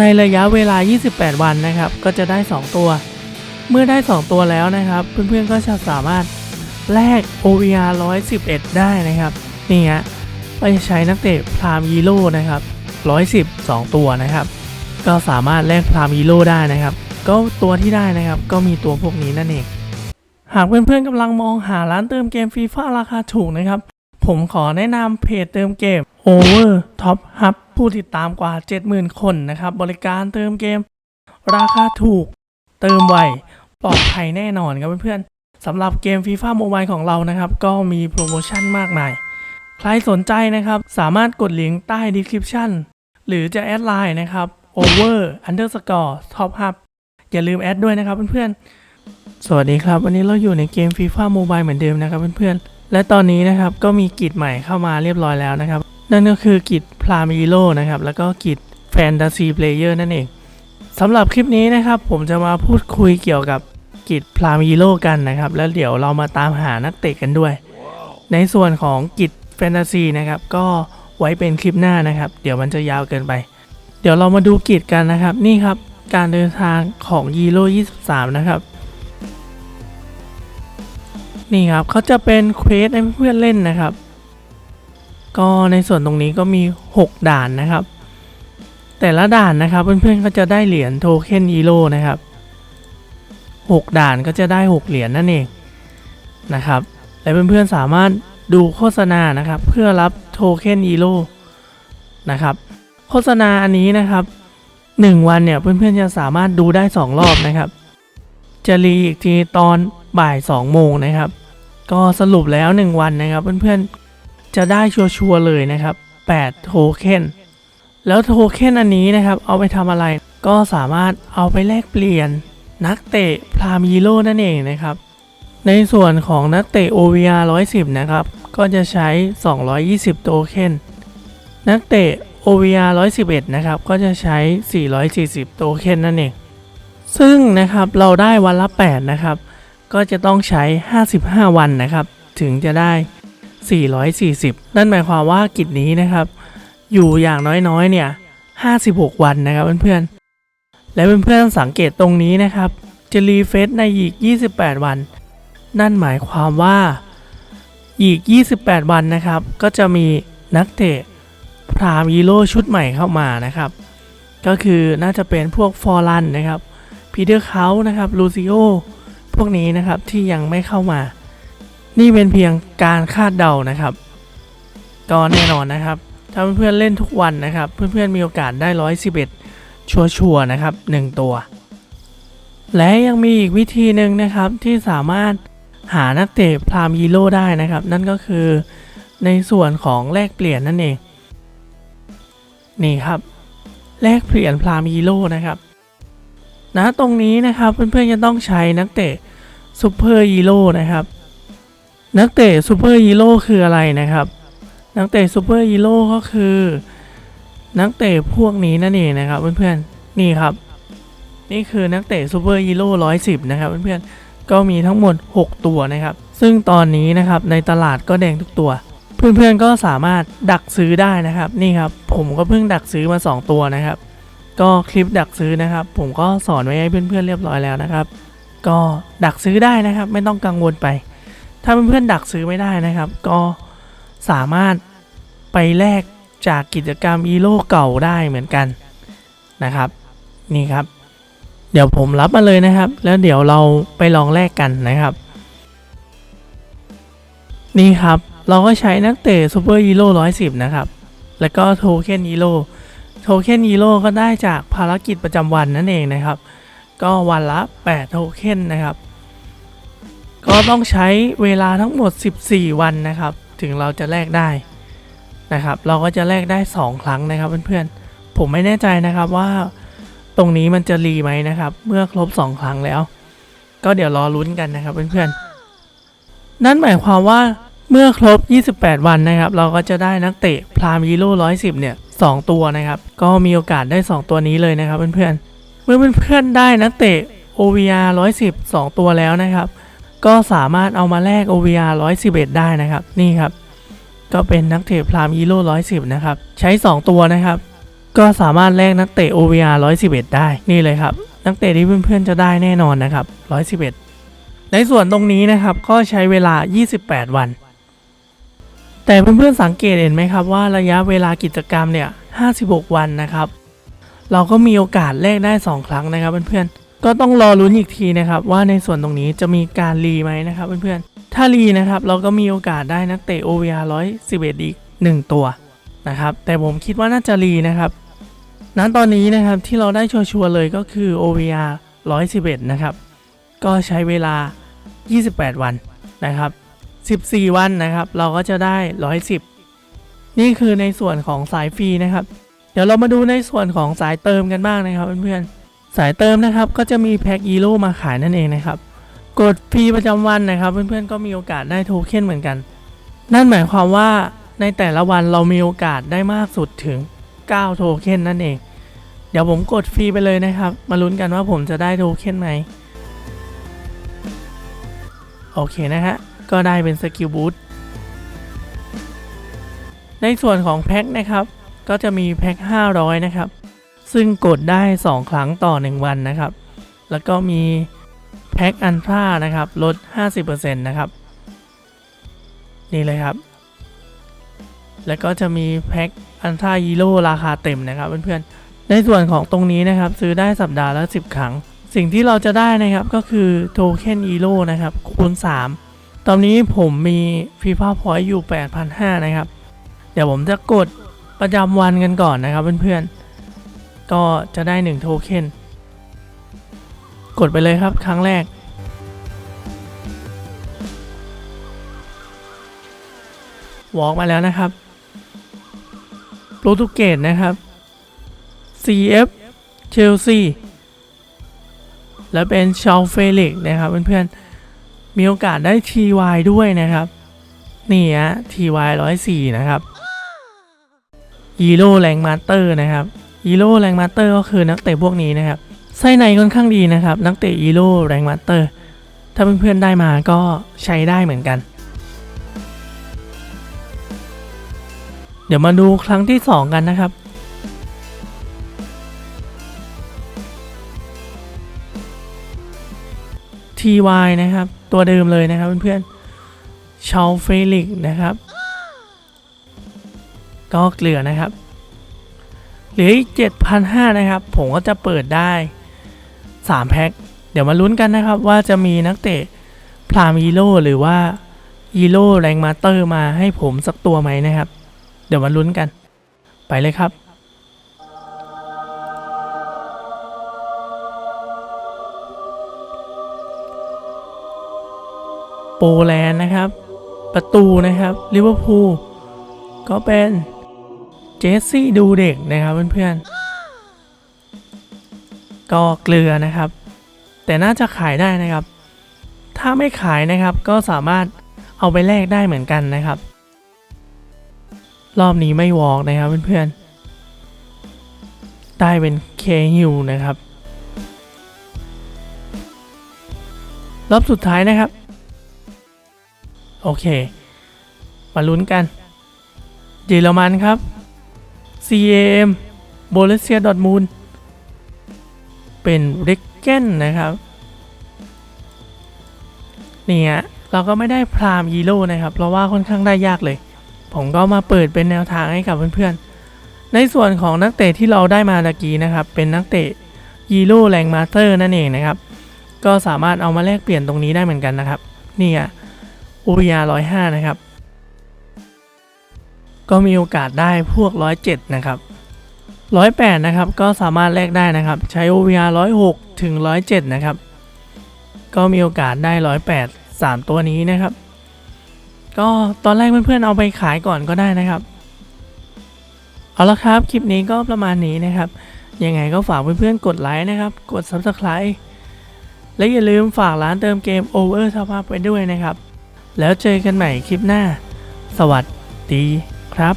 ในระยะเวลา 28 วันนะครับ ก็จะได้ 2 ตัว เมื่อได้ 2 ตัวแล้วนะครับ เพื่อนๆก็จะสามารถแลก OVR 111 ได้นะครับ นี่ฮะก็จะใช้นักเตะพรามยีโร่นะครับ 110 2 ตัวนะครับ ก็สามารถแลกพรามยีโร่ได้นะครับ ก็ตัวที่ได้นะครับ ก็มีตัวพวกนี้นั่นเอง หากเพื่อนๆกำลังมองหาร้านเติมเกมฟีฟ่าราคาถูกนะครับ ผมขอแนะนำเพจเติมเกม Over Top Hub ผู้ติดตามกว่า 70,000 คนนะครับ บริการเติมเกม ราคาถูก เติมไว ปลอดภัยแน่นอนครับเพื่อนๆสำหรับเกมฟีฟ่าโมบายของเรานะครับ ก็มีโปรโมชั่นมากมาย ใครสนใจนะครับ สามารถกดลิงก์ใต้ description หรือจะแอดไลน์นะครับ over underscore top hub อย่าลืมแอดด้วยนะครับเพื่อนๆ สวัสดีครับ วันนี้เราอยู่ในเกม FIFA Mobile เหมือนเดิมนะครับเพื่อนๆ และตอนนี้นะครับก็มีกิจใหม่เข้ามาเรียบร้อยแล้วนะครับ นั่นก็คือกิจพราม e โ o นะครับ แล้วก็กิจ Fantasy Player นั่นเองสำหรับคลิปนี้นะครับผมจะมาพูดคุยเกี่ยวกับกิจพราม e โ o กันนะครับ แล้วเดี๋ยวเรามาตามหานักเตะกันด้วย ในส่วนของกิจแฟนตาซีนะครับ ก็ไว้เป็นคลิปหน้านะครับ เดี๋ยวมันจะยาวเกินไป เดี๋ยวเรามาดูกิจกันนะครับ นี่ครับการเดินทางของยีโร่23 นะครับ นี่ครับเขาจะเป็นเควสให้เพื่อนเล่นนะครับ ก็ในส่วนตรงนี้ก็มี 6 ด่านนะครับ แต่ละด่านนะครับเพื่อนๆก็จะได้เหรียญโทเค็นยีโร่นะครับ6 ด่านก็จะได้ 6 เหรียญนั่นเองนะครับและเพื่อนๆสามารถดูโฆษณานะครับ เพื่อรับโทเค็นยีโร่นะครับ โฆษณาอันนี้นะครับ 1 วันเนี่ยเพื่อนๆจะสามารถดูได้ 2 รอบนะครับ จะรีอีกทีตอนบ่าย 2 โมงนะครับ ก็สรุปแล้ว 1 วันนะครับ เพื่อนๆ จะได้ชัวร์เลยนะครับ8โทเค็นแล้วโทเค็นอันนี้นะครับ เอาไปทำอะไรก็สามารถเอาไปแลกเปลี่ยนนักเตะพรามฮีโร่นั่นเองนะครับ ในส่วนของนักเตะ OVR 110 นะครับ ก็จะใช้ 220 โทเค็นนักเตะ OVR 111 นะครับ ก็จะใช้ 440 โทเค็นนั่นเอง ซึ่งนะครับเราได้วันละ 8 นะครับ ก็จะต้องใช้ 55 วันนะครับ ถึงจะได้ 440 นั่นหมายความว่ากิจนี้นะครับ อยู่อย่างน้อยๆ เนี่ย 56 วันนะครับเพื่อนๆ และเพื่อนๆสังเกตตรงนี้นะครับ จะรีเฟซในอีก 28 วัน นั่นหมายความว่าอีก 28 วันนะครับ ก็จะมีนักเตะพรามฮีโร่ชุดใหม่เข้ามานะครับ ก็คือน่าจะเป็นพวกฟอร์ลันนะครับพีเตอร์เขานะครับลูซิโอพวกนี้นะครับที่ยังไม่เข้ามา นี่เป็นเพียงการคาดเดานะครับ ก็แน่นอนนะครับ ถ้าเพื่อนๆเล่นทุกวันนะครับ เพื่อนๆมีโอกาสได้111ชัวร์ๆนะครับ1ตัว และยังมีอีกวิธีหนึ่งนะครับที่สามารถหานักเตะพรามฮีโร่ได้นะครับ นั่นก็คือในส่วนของแลกเปลี่ยนนั่นเอง นี่ครับ แลกเปลี่ยนพรามฮีโร่นะครับนะตรงนี้นะครับเพื่อนๆจะต้องใช้นักเตะซูเปอร์ฮีโร่นะครับ นักเตะซูเปอร์ฮีโร่คืออะไรนะครับ นักเตะซูเปอร์ฮีโร่ก็คือ นักเตะพวกนี้นั่นเองนะครับเพื่อนๆนี่ครับ นี่คือนักเตะซูเปอร์ฮีโร่ร้อยสิบนะครับเพื่อนๆก็มีทั้งหมด 6 ตัวนะครับ ซึ่งตอนนี้นะครับในตลาดก็แดงทุกตัว เพื่อนๆก็สามารถดักซื้อได้นะครับ นี่ครับผมก็เพิ่งดักซื้อมา 2 ตัวนะครับ ก็คลิปดักซื้อนะครับ ผมก็สอนไว้ให้เพื่อนๆเรียบร้อยแล้วนะครับ ก็ดักซื้อได้นะครับ ไม่ต้องกังวลไป ถ้าเพื่อนๆดักซื้อไม่ได้นะครับ ก็สามารถไปแลกจากกิจกรรมอีโลเก่าได้เหมือนกันนะครับ นี่ครับ เดี๋ยวผมรับมาเลยนะครับ แล้วเดี๋ยวเราไปลองแลกกันนะครับ นี่ครับเราก็ใช้นักเตะซูเปอร์ฮีโร่ร้อยสิบนะครับ แล้วก็โทเค็นฮีโร่โทเค็นฮีโร่ก็ได้จากภารกิจประจำวันนั่นเองนะครับ ก็วันละ 8 โทเค็นนะครับ ก็ต้องใช้เวลาทั้งหมด 14 วันนะครับ ถึงเราจะแลกได้นะครับ เราก็จะแลกได้ 2 ครั้งนะครับเพื่อนๆ ผมไม่แน่ใจนะครับว่าตรงนี้มันจะรีไหมนะครับ เมื่อครบ 2 ครั้งแล้ว ก็เดี๋ยวรอลุ้นกันนะครับเพื่อนๆ นั่นหมายความว่าเมื่อครบ 28 วันนะครับ เราก็จะได้นักเตะพรามฮีโร่110เนี่ย2ตัวนะครับ ก็มีโอกาสได้ 2 ตัวนี้เลยนะครับเพื่อนๆ เมื่อเพื่อนๆได้นักเตะ OVR 110 2 ตัวแล้วนะครับ ก็สามารถเอามาแลก OVR 111 ได้นะครับ นี่ครับ ก็เป็นนักเตะพรามฮีโร่110 นะครับ ใช้ 2 ตัวนะครับ ก็สามารถแลกนักเตะ OVR 111 ได้ นี่เลยครับ นักเตะที่เพื่อนๆจะได้แน่นอนนะครับ 111 ในส่วนตรงนี้นะครับ ก็ใช้เวลา 28 วัน แต่เพื่อนๆสังเกตเห็นไหมครับว่าระยะเวลากิจกรรมเนี่ย 56 วันนะครับ เราก็มีโอกาสแลกได้ 2 ครั้งนะครับเพื่อนๆ ก็ต้องรอลุ้นอีกทีนะครับว่าในส่วนตรงนี้จะมีการรีไหมนะครับเพื่อนๆ ถ้ารีนะครับเราก็มีโอกาสได้นักเตะ OVR 111 อีก 1 ตัวนะครับแต่ผมคิดว่าน่าจะรีนะครับนั้นตอนนี้นะครับที่เราได้ชัวร์ๆเลยก็คือ OVR 111 นะครับ ก็ใช้เวลา 28 วันนะครับ 14 วันนะครับ เราก็จะได้ 110 นี่คือในส่วนของสายฟรีนะครับ เดี๋ยวเรามาดูในส่วนของสายเติมกันบ้างนะครับเพื่อนๆ สายเติมนะครับก็จะมีแพ็กอีโร่มาขายนั่นเองนะครับกดฟรีประจำวันนะครับ เพื่อนๆก็มีโอกาสได้โทเค็นเหมือนกัน นั่นหมายความว่าในแต่ละวันเรามีโอกาสได้มากสุดถึง 9 โทเค็นนั่นเอง เดี๋ยวผมกดฟรีไปเลยนะครับ มาลุ้นกันว่าผมจะได้โทเค็นไหมโอเคนะฮะ ก็ได้เป็นสกิลบูทในส่วนของแพ็คนะครับ ก็จะมีแพ็ค500 นะครับ ซึ่งกดได้ 2 ครั้งต่อ 1 วันนะครับ แล้วก็มีแพ็คอันทรานะครับลด 50%นะครับ นี่เลยครับ แล้วก็จะมีแพ็คอันทราฮีโร่ราคาเต็มนะครับเพื่อนๆ ในส่วนของตรงนี้นะครับซื้อได้สัปดาห์ละ 10 ครั้ง สิ่งที่เราจะได้นะครับก็คือโทเค็นฮีโร่นะครับคูณ 3 ตอนนี้ผมมีฟีฟ่าพอยต์อยู่ 8,500 นะครับ เดี๋ยวผมจะกดประจำวันกันก่อนนะครับเพื่อนๆ ก็จะได้ 1 โทเค็นกดไปเลยครับครั้งแรก วอล์กมาแล้วนะครับโปรตุเกสนะครับ CF เชลซีแล้วเป็นชาลเฟลิกนะครับเพื่อนๆ มีโอกาสได้ TY ด้วยนะครับ นี่ฮะ TY 104 นะครับ ฮีโร่แรงมาสเตอร์นะครับ ฮีโร่แรงมาสเตอร์ก็คือนักเตะพวกนี้นะครับไส้ในค่อนข้างดีนะครับ นักเตะฮีโร่แรงมาสเตอร์ถ้าเพื่อนๆได้มาก็ใช้ได้เหมือนกัน เดี๋ยวมาดูครั้งที่ 2 กันนะครับ TY นะครับ ตัวเดิมเลยนะครับเพื่อนๆชาลเฟลิกนะครับ ก็เกลือนะครับ หลืออีก 7,500 นะครับ ผมก็จะเปิดได้ 3 แพ็ค เดี๋ยวมาลุ้นกันนะครับว่าจะมีนักเตะพรามอีโร่หรือว่าอีโร่แรงมาสเตอร์มาให้ผมสักตัวไหมนะครับ เดี๋ยวมาลุ้นกัน ไปเลยครับ โปแลนด์นะครับ ประตูนะครับ ลิเวอร์พูลก็เป็น เจสซี่ดูเด็กนะครับเพื่อนๆ ก็เกลือนะครับ แต่น่าจะขายได้นะครับ ถ้าไม่ขายนะครับก็สามารถเอาไปแลกได้เหมือนกันนะครับ รอบนี้ไม่วอกนะครับเพื่อนๆ ได้เป็นเคฮิวนะครับ รอบสุดท้ายนะครับ โอเค มาลุ้นกันเยอรมันครับ CAM โบลเซียดอทมูลเป็นเรกเก้นนะครับนี่ฮะเราก็ไม่ได้พรามฮีโร่นะครับ เพราะว่าค่อนข้างได้ยากเลย ผมก็มาเปิดเป็นแนวทางให้กับเพื่อนๆ ในส่วนของนักเตะที่เราได้มาตะกี้นะครับ เป็นนักเตะฮีโร่แรงมาสเตอร์นั่นเองนะครับ ก็สามารถเอามาแลกเปลี่ยนตรงนี้ได้เหมือนกันนะครับ นี่อะ OVR 105 นะครับ ก็มีโอกาสได้พวก 107 นะครับ108 นะครับ ก็สามารถแลกได้นะครับ ใช้ OVR 106 ถึง 107 นะครับ ก็มีโอกาสได้ 108 3 ตัวนี้นะครับ ก็ตอนแรกเพื่อนๆเอาไปขายก่อนก็ได้นะครับ เอาละครับ คลิปนี้ก็ประมาณนี้นะครับ ยังไงก็ฝากเพื่อนๆกดไลค์นะครับ กด Subscribe และอย่าลืมฝากร้านเติมเกม Over สภาพไว้ด้วยนะครับ แล้วเจอกันใหม่คลิปหน้า สวัสดี ครับ